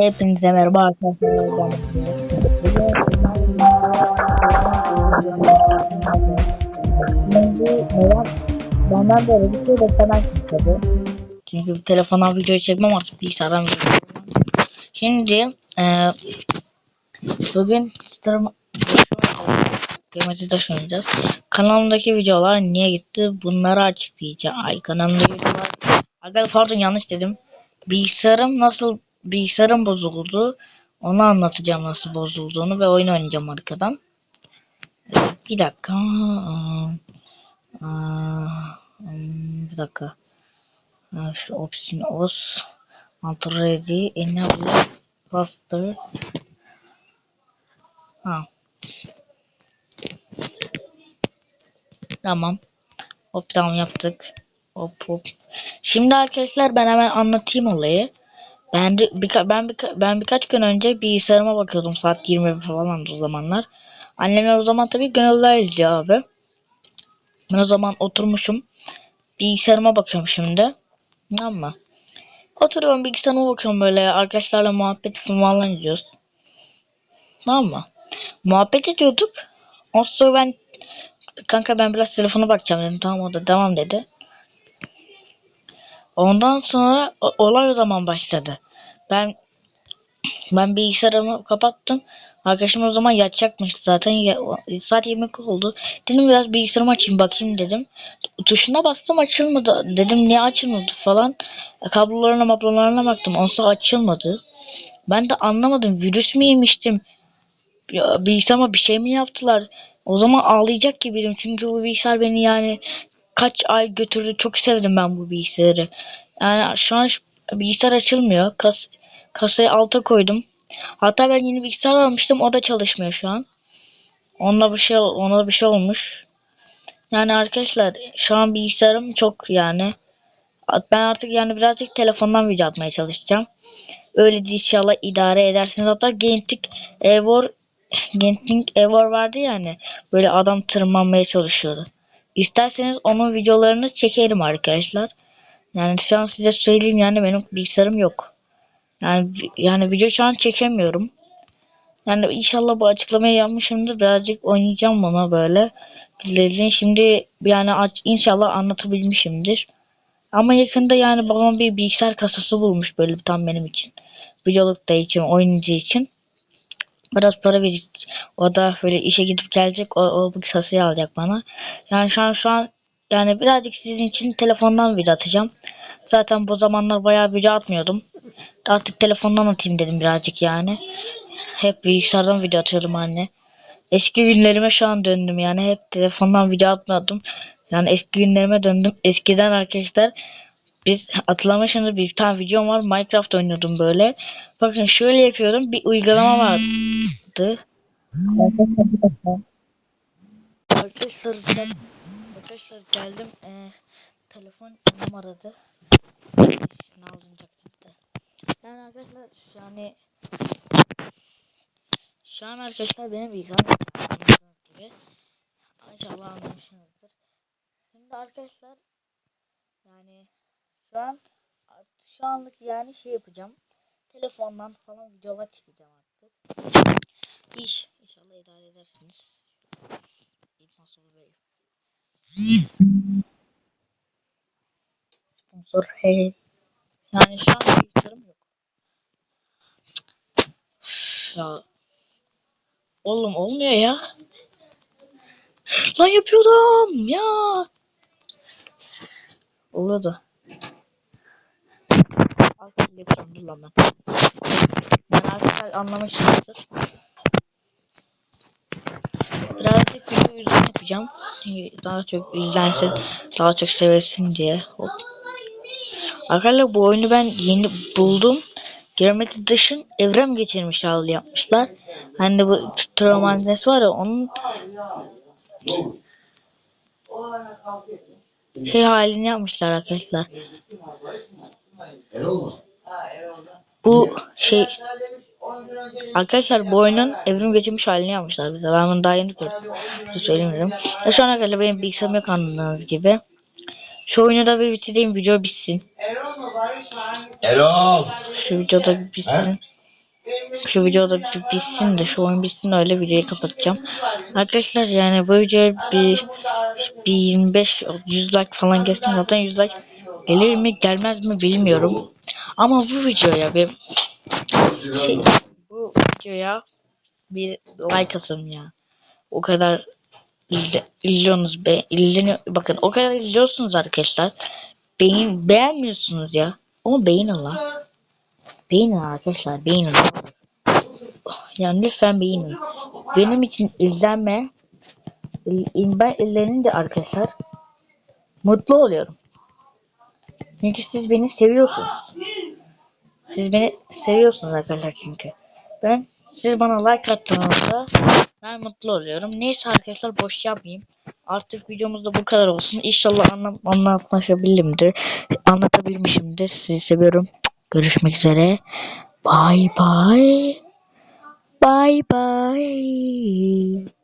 Hepinize merhaba arkadaşlar. Şimdi neden benden böyle bir şey beklemez istedi. Çünkü telefondan video çekmem artık bilgisayardan video. Şimdi eee bugün stream kıymeti taş oynayacağız. Kanalımdaki videolar niye gitti bunları açıklayacağım. Ay kanalımdaki videolar. Arkadaşlar pardon yanlış dedim. Bilgisayarım nasıl bilgisayarım bozuldu. Onu anlatacağım nasıl bozulduğunu ve oyun oynayacağım arkadan. Bir dakika. Bir dakika. Şu option os. Alt ready. Enable faster. Ha. Tamam. Hop tamam yaptık. Hop hop. Şimdi arkadaşlar ben hemen anlatayım olayı. Ben birka- ben birka- ben birkaç gün önce bilgisayarıma bakıyordum saat 20 falan o zamanlar. Annemler o zaman tabii gönüllüler izliyor abi. Ben o zaman oturmuşum. Bilgisayarıma bakıyorum şimdi. Tamam mı? Oturuyorum bilgisayarıma bakıyorum böyle arkadaşlarla muhabbet falan ediyoruz. Tamam mı? Muhabbet ediyorduk. Ondan sonra ben kanka ben biraz telefona bakacağım dedim. Tamam o da devam dedi. Ondan sonra olay o zaman başladı. Ben ben bilgisayarımı kapattım. Arkadaşım o zaman yatacakmış zaten. Ya, saat 20 oldu. Dedim biraz bilgisayarımı açayım bakayım dedim. Tuşuna bastım açılmadı. Dedim niye açılmadı falan. Kablolarına mablolarına baktım. Onsa açılmadı. Ben de anlamadım. Virüs mü yemiştim? Ya, bilgisayarıma bir şey mi yaptılar? O zaman ağlayacak gibiydim. Çünkü bu bilgisayar beni yani kaç ay götürdü. Çok sevdim ben bu bilgisayarı. Yani şu an bilgisayar açılmıyor. Kas, kasayı alta koydum. Hatta ben yeni bilgisayar almıştım. O da çalışmıyor şu an. Onunla bir şey ona bir şey olmuş. Yani arkadaşlar şu an bilgisayarım çok yani. Ben artık yani birazcık telefondan video atmaya çalışacağım. Öyle inşallah idare edersiniz. Hatta Gentik Evor Genting Evor vardı yani. Böyle adam tırmanmaya çalışıyordu. İsterseniz onun videolarını çekerim arkadaşlar. Yani şu an size söyleyeyim yani benim bilgisayarım yok. Yani yani video şu an çekemiyorum. Yani inşallah bu açıklamayı yapmışımdır. Birazcık oynayacağım buna böyle. Sizlerin şimdi yani aç, inşallah anlatabilmişimdir. Ama yakında yani babam bir bilgisayar kasası bulmuş böyle tam benim için. Videoluk da için, oyuncu için. Biraz para verecek. O da böyle işe gidip gelecek. O, o bu kasayı alacak bana. Yani şu an şu an yani birazcık sizin için telefondan video atacağım. Zaten bu zamanlar bayağı video atmıyordum. Artık telefondan atayım dedim birazcık yani. Hep bilgisayardan video atıyordum anne. Eski günlerime şu an döndüm yani hep telefondan video atmadım. Yani eski günlerime döndüm. Eskiden arkadaşlar biz hatırlamışsınız bir tane videom var Minecraft oynuyordum böyle. Bakın şöyle yapıyorum bir uygulama vardı. Arkadaşlar arkadaşlar geldim Ee, telefon numaradı. Ne alınacaktı da. Yani arkadaşlar yani şu an arkadaşlar benim bilgisayarım gibi. İnşallah anlamışsınızdır. Şimdi arkadaşlar yani şu an şu anlık yani şey yapacağım. Telefondan falan videolar çekeceğim artık. İş inşallah idare edersiniz. Sponsor Bey. Sponsor hey. Yani şu an bilgisayarım yok. Ya oğlum olmuyor ya. Lan yapıyordum ya. Oluyordu. Arkadaşlar yapıyorum dur lan ben. Ben arkadaşlar anlamışsınızdır. Birazcık video yüzden yapacağım. Daha çok izlensin, daha çok sevilsin diye. Hop. Arkadaşlar bu oyunu ben yeni buldum. Geometri dışın evren geçirmiş hali yapmışlar. Hani bu Tromanes var ya onun şey halini yapmışlar arkadaşlar. Bu şey arkadaşlar bu oyunun evrim geçirmiş halini yapmışlar bir de. Ben bunu daha yeni gördüm. Söylemiyorum. Ya şu ana kadar benim bilgisayarım yok anladığınız gibi. Şu oyunu da bir bitireyim video bitsin. Erol. Şu videoda bir bitsin. Şu videoda bir bitsin de şu oyun bitsin de öyle videoyu kapatacağım. Arkadaşlar yani bu video bir, bir 25 100 like falan gelsin zaten 100 like gelir mi gelmez mi bilmiyorum. Ama bu videoya bir şey, bu videoya bir like atın ya. O kadar izle, izliyorsunuz be izleniyor bakın o kadar izliyorsunuz arkadaşlar. Beğen beğenmiyorsunuz ya. Ama beğenin lan. Beğenin arkadaşlar beğenin. Yani lütfen beğenin. Benim için izlenme ben izlenince arkadaşlar mutlu oluyorum. Çünkü siz beni seviyorsunuz. Siz beni seviyorsunuz arkadaşlar çünkü. Ben siz bana like attığınızda ben mutlu oluyorum. Neyse arkadaşlar boş yapmayayım. Artık videomuzda bu kadar olsun. İnşallah anla anlatmışabilmişimdir. Anlatabilmişimdir. Sizi seviyorum. Görüşmek üzere. Bye bye. Bye bye.